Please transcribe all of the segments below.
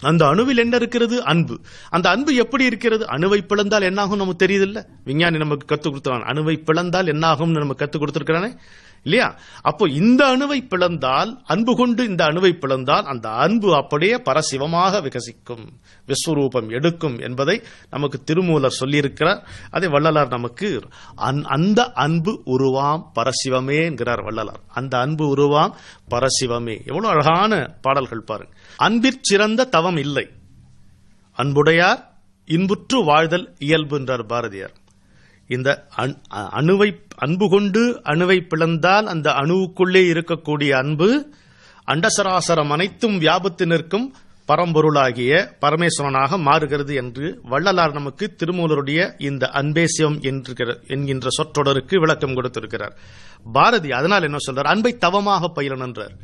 அந்த அணுவில் என்ன இருக்கிறது? அன்பு. அந்த அன்பு எப்படி இருக்கிறது? அணுவை பிளந்தால் என்னாகும் நமக்கு தெரியுது இல்ல விஞ்ஞானி நமக்கு கத்துக் கொடுத்தான் அணுவை பிளந்தால் என்னாகும்னு நமக்கு கத்துக் கொடுத்திருக்கிறானே? இல்லையா? அப்போ இந்த அணுவை பிளந்தால் அன்பு கொண்டு இந்த அணுவை பிளந்தால் அந்த அன்பு அப்படியே பரசிவமாக விகசிக்கும் விஸ்வரூபம் எடுக்கும் என்பதை நமக்கு திருமூலர் சொல்லியிருக்கிறார். அதே வள்ளலார் நமக்கு அந்- அந்த அன்பு உருவாம் பரசிவமே என்கிறார் வள்ளலார். அந்த அன்பு உருவாம் பரசிவமே. எவ்வளவு அழகான பாடல்கள் பாருங்க. அன்பிற்சிறந்த தவம் இல்லை. அன்புடையார் இன்புற்று வாழ்தல் இயல்பு என்றார் பாரதியார். இந்த அ- அணுவை அன்பு கொண்டு அணுவை பிளந்தால் அந்த அணுவுக்குள்ளே இருக்கக்கூடிய அன்பு அண்டசராசரம் அனைத்தும் வியாபத்து நிற்கும் பரம்பொருளாகிய பரமேஸ்வரனாக மாறுகிறது என்று வள்ளலார் நமக்கு திருமூலருடைய இந்த அன்பேசியம் என்கிற என்கின்ற சொற்றொடருக்கு விளக்கம் கொடுத்திருக்கிறார். பாரதி அதனால் என்ன சொல்றார்? அன்பை தவமாக பயிலனன்றார்.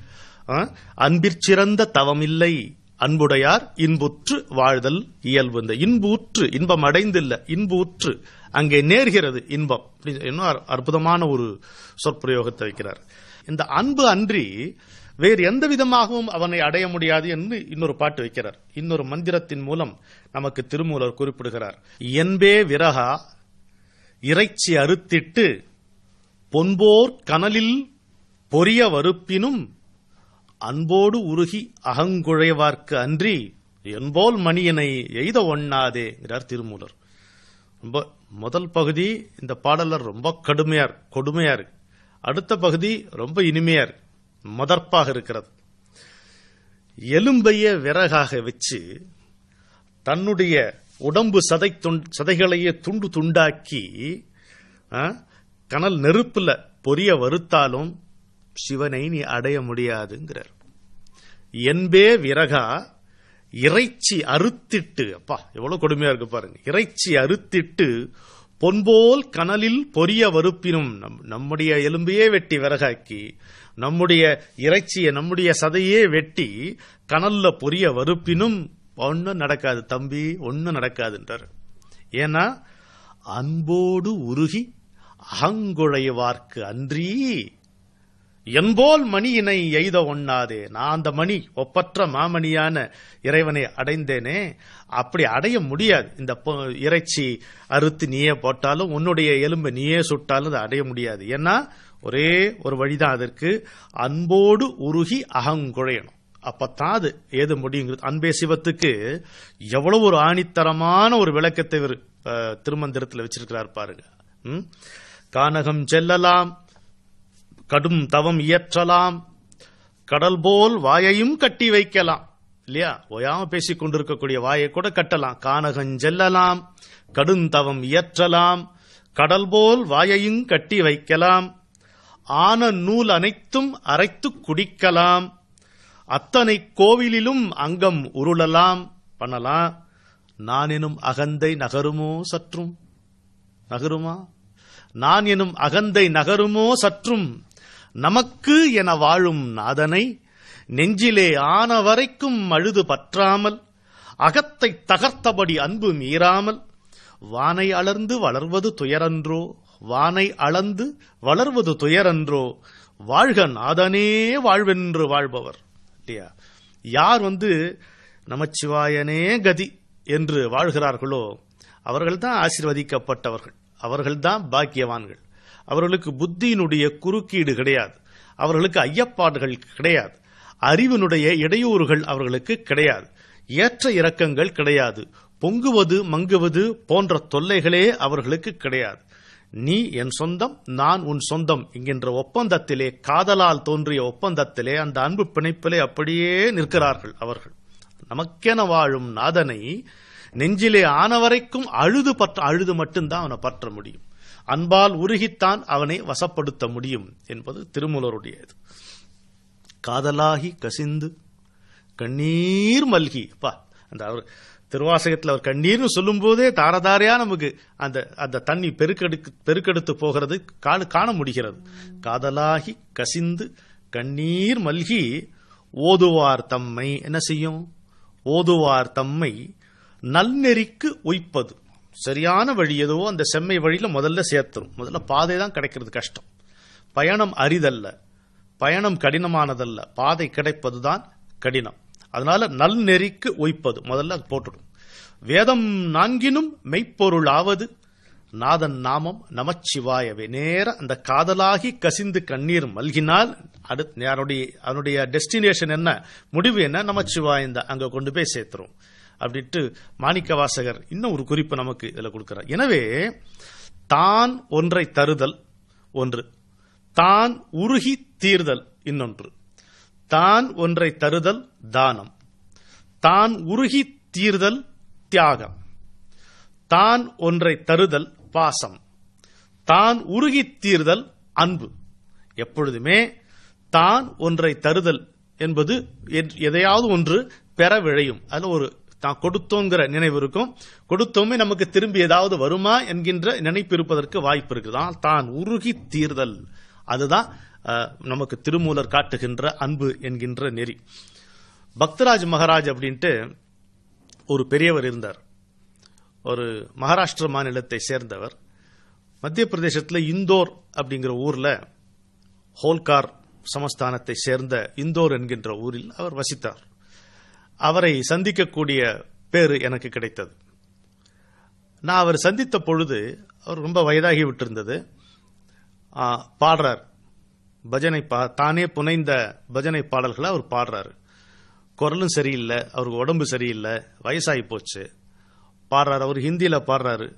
ஆ? அன்பிற்சிறந்த தவமில்லை. அன்புடையார் இன்புற்று வாழ்தல் இயல்பு. இந்த இன்புற்று இன்பம் அடைந்தில்ல இன்புற்று. இன்பு உற்று அங்கே நேர்கிறது இன்பம். இன்னும் அற்புதமான ஒரு சொற்பிரயோகத்தை வைக்கிறார். இந்த அன்பு அன்றி வேறு எந்த விதமாகவும் அவனை அடைய முடியாது என்று இன்னொரு பாட்டு வைக்கிறார். இன்னொரு மந்திரத்தின் மூலம் நமக்கு திருமூலர் குறிப்பிடுகிறார். என்பே விரகா இறைச்சி அறுத்திட்டு பொன்போர் கனலில் பொரிய வறுப்பினும் அன்போடு உருகி அகங்குழைவார்க்கு அன்றி என்போல் மணியனை எய்த ஒண்ணாதேங்கிறார் திருமூலர். ரொம்ப முதல் பகுதி இந்த பாடல்ல ரொம்ப கடுமையா இருக்கு கொடுமையா இருக்கு. அடுத்த பகுதி ரொம்ப இனிமையா இருக்கு. மதர்ப்பாக இருக்கிறது. எலும்பைய விறகாக வச்சு தன்னுடைய உடம்பு சதை சதைகளையே துண்டு துண்டாக்கி ஆ, கனல் நெருப்புல பொரிய வருத்தாலும் சிவனை நீ அடைய முடியாதுங்கிறார். என்பே விறகா இறைச்சி அறுத்திட்டு அப்பா எவ்வளவு கொடுமையா இருக்கு பாருங்க. இறைச்சி அறுத்திட்டு பொன்போல் கனலில் பொரிய வறுப்பினும் நம்- நம்முடைய எலும்பையே வெட்டி விறகாக்கி நம்முடைய இறைச்சியை நம்முடைய சதையே வெட்டி கனல்ல பொரிய வறுப்பினும் ஒன்னும் நடக்காது தம்பி ஒன்னும் நடக்காதுன்றார். ஏன்னா அன்போடு உருகி அகங்குழைவார்க்கு அன்றி என்போல் மணியினை எய்த ஒண்ணாதே. நான் அந்த மணி ஒப்பற்ற மாமணியான இறைவனை அடைந்தேனே. அப்படி அடைய முடியாது. இந்த பொ- இறைச்சி அறுத்து நீயே போட்டாலும் உன்னுடைய எலும்பை நீயே சுட்டாலும் அதை அடைய முடியாது. ஏன்னா ஒரே ஒரு வழிதான் அதற்கு. அன்போடு உருகி அகங்குழையணும். அப்பத்தான் அது ஏது முடியுங்கிறது. அன்பே சிவத்துக்கு எவ்வளவு ஒரு ஆணித்தரமான ஒரு விளக்கத்தை இவர் திருமந்திரத்தில் வச்சிருக்கிறார் பாருங்க. ம்? கானகம் செல்லலாம். கடும் தவம் இயற்றலாம். கடல் போல் வாயையும் கட்டி வைக்கலாம். இல்லையா? ஓயாம பேசிக் கொண்டிருக்கக்கூடிய வாயை கூட கட்டலாம். கானகஞ்செல்லலாம் கடும் தவம் இயற்றலாம். கடல் போல் வாயையும் கட்டி வைக்கலாம். ஆன நூல் அனைத்தும் அரைத்துக் குடிக்கலாம். அத்தனை கோவிலிலும் அங்கம் உருளலாம். பண்ணலாம். நான் எனும் அகந்தை நகருமோ சற்றும்? நகருமா? நான் எனும் அகந்தை நகருமோ சற்றும்? நமக்கு என வாழும் நாதனை நெஞ்சிலே ஆன வரைக்கும் அழுது பற்றாமல் அகத்தை தகர்த்தபடி அன்பு மீறாமல் வானை அளர்ந்து வளர்வது துயரன்றோ வானை அளந்து வளர்வது துயரன்றோ வாழ்க நாதனே வாழ்வென்று வாழ்பவர். இல்லையா? யார் வந்து நமச்சிவாயனே கதி என்று வாழ்கிறார்களோ அவர்கள்தான் ஆசீர்வதிக்கப்பட்டவர்கள். அவர்கள்தான் பாக்கியவான்கள். அவர்களுக்கு புத்தியினுடைய குறுக்கீடு கிடையாது. அவர்களுக்கு ஐயப்பாடுகள் கிடையாது. அறிவினுடைய இடையூறுகள் அவர்களுக்கு கிடையாது. ஏற்ற இறக்கங்கள் கிடையாது. பொங்குவது மங்குவது போன்ற தொல்லைகளே அவர்களுக்கு கிடையாது. நீ என் சொந்தம் நான் உன் சொந்தம் என்கின்ற ஒப்பந்தத்திலே காதலால் தோன்றிய ஒப்பந்தத்திலே அந்த அன்பு பிணைப்பிலே அப்படியே நிற்கிறார்கள் அவர்கள். நமக்கென வாழும் நாதனை நெஞ்சிலே ஆனவரைக்கும் அழுது பற்ற அழுது மட்டும்தான் அவனை பற்ற முடியும். அன்பால் உருகித்தான் அவனை வசப்படுத்த முடியும் என்பது திருமூலருடையது காதலாகி கசிந்து கண்ணீர் மல்கி. அப்பா அந்த அவர் திருவாசகத்தில் அவர் கண்ணீர்னு சொல்லும் போதே தாரதாரையா நமக்கு அந்த அந்த தண்ணி பெருக்கெடுக்கு பெருக்கெடுத்து போகிறது காண காண முடிகிறது. காதலாகி கசிந்து கண்ணீர் மல்கி ஓதுவார் தம்மை. என்ன செய்யும்? ஓதுவார் தம்மை நல்நெறிக்கு உய்ப்பது சரியான வழி எதுவோ அந்த செம்மை வழியில் முதல்ல சேர்த்துரும். முதல்ல பாதை தான் கிடைக்கிறது கஷ்டம். பயணம் அரிதல்ல. பயணம் கடினமானதல்ல. பாதை கிடைப்பது தான் கடினம். அதனால நல்நெறிக்கு ஒய்ப்பது முதல்ல போட்டுடும். வேதம் நான்கினும் மெய்ப்பொருள் ஆவது நாதன் நாமம் நமச்சிவாயவே. நேர அந்த காதலாகி கசிந்து கண்ணீர் மல்கினால் அடுத்து அதனுடைய அதனுடைய டெஸ்டினேஷன் என்ன? முடிவு என்ன? இந்த அங்கே கொண்டு போய் சேர்த்துரும். அப்படின்ட்டு மாணிக்க வாசகர் இன்னும் ஒரு குறிப்பு நமக்கு இதில் கொடுக்கிறார். எனவே தான் ஒன்றை தருதல் ஒன்று தான் உருகி தீர்தல் இன்னொன்று தான் ஒன்றை தருதல் தானம் தான் உருகி தீர்தல் தியாகம் தான் ஒன்றை தருதல் பாசம் தான் உருகி தீர்தல் அன்பு. எப்பொழுதுமே தான் ஒன்றை தருதல் என்பது எத்- எதையாவது ஒன்று பெற விழையும். அதில் ஒரு தான் கொடுத்தோங்கிற நினைவு இருக்கும். கொடுத்தோமே நமக்கு திரும்பி ஏதாவது வருமா என்கின்ற நினைப்பு இருப்பதற்கு வாய்ப்பு இருக்குது. தான் உருகி தீர்தல். அதுதான் நமக்கு திருமூலர் காட்டுகின்ற அன்பு என்கின்ற நெறி. பக்தராஜ் மகாராஜ் அப்படின்ட்டு ஒரு பெரியவர் இருந்தார். ஒரு மகாராஷ்டிர மாநிலத்தை சேர்ந்தவர். மத்திய பிரதேசத்தில் இந்தோர் அப்படிங்கிற ஊரில் ஹோல்கார் சமஸ்தானத்தை சேர்ந்த இந்தோர் என்கின்ற ஊரில் அவர் வசித்தார். அவரை சந்திக்கக்கூடிய பேரு எனக்கு கிடைத்தது. நான் அவர் சந்தித்த பொழுது அவர் ரொம்ப வயதாகி விட்டிருந்தது. பாடுறார். பஜனை பா தானே புனைந்த பஜனை பாடல்களை அவர் பாடுறாரு. குரலும் சரியில்லை அவருக்கு உடம்பு சரியில்லை வயசாகி போச்சு. பாடுறாரு அவர் ஹிந்தியில் பாடுறாரு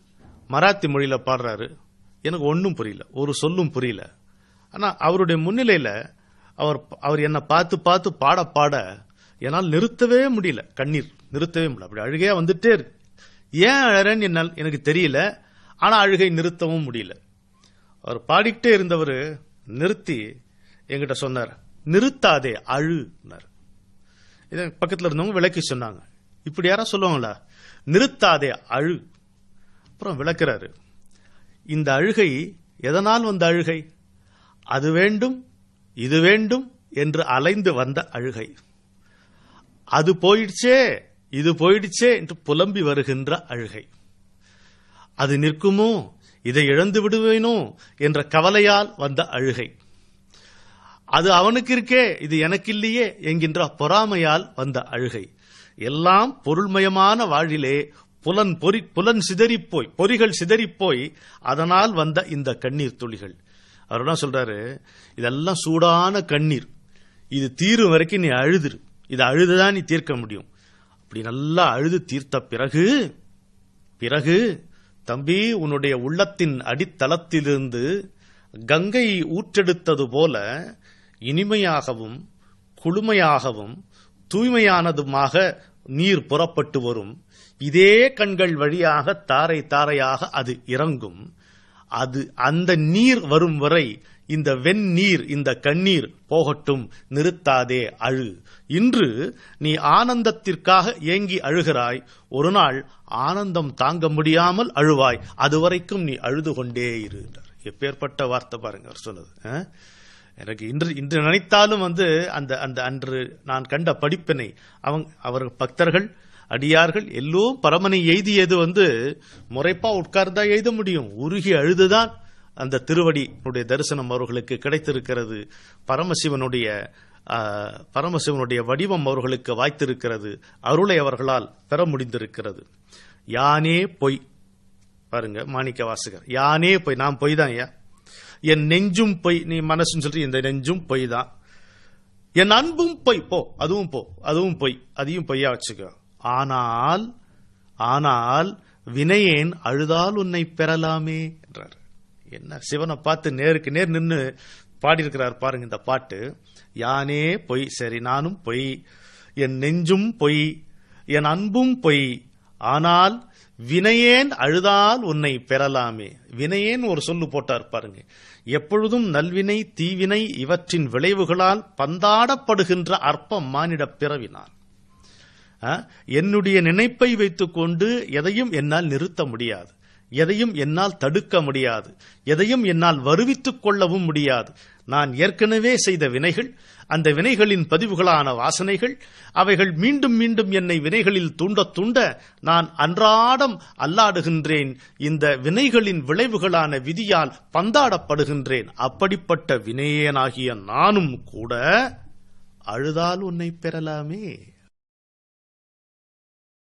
மராத்தி மொழியில் பாடுறாரு. எனக்கு ஒன்றும் புரியல ஒரு சொல்லும் புரியல. ஆனால் அவருடைய முன்னிலையில் அவர் அவர் என்னை பார்த்து பார்த்து பாட பாட என்னால் நிறுத்தவே முடியல. கண்ணீர். நிறுத்தவே முடியல. அப்படி அழுகையா வந்துட்டே இருக்கு. ஏன் அழறேன்னு என்னால் எனக்கு தெரியல. ஆனா அழுகை நிறுத்தவும் முடியல. அவர் பாடிக்கிட்டே இருந்தவர் நிறுத்தி எங்கிட்ட சொன்னார். நிறுத்தாதே அழுனார் இதை பக்கத்தில் இருந்தவங்க விளக்கி சொன்னாங்க. இப்படி யாரா சொல்லுவாங்களா? நிறுத்தாதே அழு அப்புறம் விளக்குறாரு. இந்த அழுகை எதனால் வந்த அழுகை? அது வேண்டும் இது வேண்டும் என்று அலைந்து வந்த அழுகை. அது போயிடுச்சே இது போயிடுச்சே என்று புலம்பி வருகின்ற அழுகை. அது நிற்குமோ இதை இழந்து விடுவேனோ என்ற கவலையால் வந்த அழுகை. அது அவனுக்கு இருக்கே இது எனக்கு இல்லையே என்கின்ற பொறாமையால் வந்த அழுகை. எல்லாம் பொருள்மயமான வாழ்விலே புலன் பொறி புலன் சிதறிப்போய் பொறிகள் சிதறிப்போய் அதனால் வந்த இந்த கண்ணீர் துளிகள். அவர் என்ன சொல்றாரு? இதெல்லாம் சூடான கண்ணீர். இது தீரும் வரைக்கும் நீ அழுதுரு. இதை அழுதுதான் நீ தீர்க்க முடியும். அப்படி நல்லா அழுது தீர்த்த பிறகு பிறகு தம்பி உன்னுடைய உள்ளத்தின் அடித்தளத்திலிருந்து கங்கை ஊற்றெடுத்தது போல இனிமையாகவும் குளுமையாகவும் தூய்மையானதுமாக நீர் புறப்பட்டு வரும். இதே கண்கள் வழியாக தாரை தாரையாக அது இறங்கும். அது அந்த நீர் வரும் வரை இந்த வெந்நீர் இந்த கண்ணீர் போகட்டும் நிறுத்தாதே அழு. இன்று நீ ஆனந்தத்திற்காக ஏங்கி அழுகிறாய். ஒரு நாள் ஆனந்தம் தாங்க முடியாமல் அழுவாய். அதுவரைக்கும் நீ அழுது கொண்டே இருந்தார் எப்பேற்பட்ட வார்த்தை பாருங்க அவர் சொன்னது. ஆ? எனக்கு இன்று இன்று நினைத்தாலும் வந்து அந்த அந்த அன்று நான் கண்ட படிப்பினை அவங்க அவர் பக்தர்கள் அடியார்கள் எல்லோரும் பரமனை எய்தியது வந்து முறைப்பா உட்கார்ந்தா எழுத முடியும். உருகி அழுதுதான் அந்த திருவடியினுடைய தரிசனம் அவர்களுக்கு கிடைத்திருக்கிறது. பரமசிவனுடைய பரமசிவனுடைய வடிவம் அவர்களுக்கு வாய்த்திருக்கிறது. அருளை அவர்களால் பெற முடிந்திருக்கிறது. யானே பொய். பாருங்க மாணிக்க வாசகர். யானே பொய். நான் பொய் தான் ஐயா. என் நெஞ்சும் பொய். நீ மனசுன்னு சொல்லிட்டு இந்த நெஞ்சும் பொய் தான். என் அன்பும் பொய். போ அதுவும் போ. அதுவும் பொய். அதையும் பொய்யா வச்சுக்கோ. ஆனால் ஆனால் வினையேன் அழுதால் உன்னை பெறலாமே. என்ன? சிவனை பார்த்து நேருக்கு நேர் நின்று பாடியிருக்கிறார் பாருங்க இந்த பாட்டு. யானே பொய் சரி நானும் பொய். என் நெஞ்சும் பொய் என் அன்பும் பொய். ஆனால் வினையேன் அழுதால் உன்னை பெறலாமே. வினையேன் ஒரு சொல்லு போட்டார் பாருங்க. எப்பொழுதும் நல்வினை தீவினை இவற்றின் விளைவுகளால் பந்தாடப்படுகின்ற அற்ப மானிடப் பிறவினான். ஆ, என்னுடைய நினைப்பை வைத்துக்கொண்டு எதையும் என்னால் நிறுத்த முடியாது. எதையும் என்னால் தடுக்க முடியாது. எதையும் என்னால் வருவித்துக் கொள்ளவும் முடியாது. நான் ஏற்கனவே செய்த வினைகள் அந்த வினைகளின் பதிவுகளான வாசனைகள் அவைகள் மீண்டும் மீண்டும் என்னை வினைகளில் தூண்ட தூண்ட நான் அன்றாடம் அல்லாடுகின்றேன். இந்த வினைகளின் விளைவுகளான விதியால் பந்தாடப்படுகின்றேன். அப்படிப்பட்ட வினையேனாகிய நானும் கூட அழுதால் உன்னை பெறலாமே.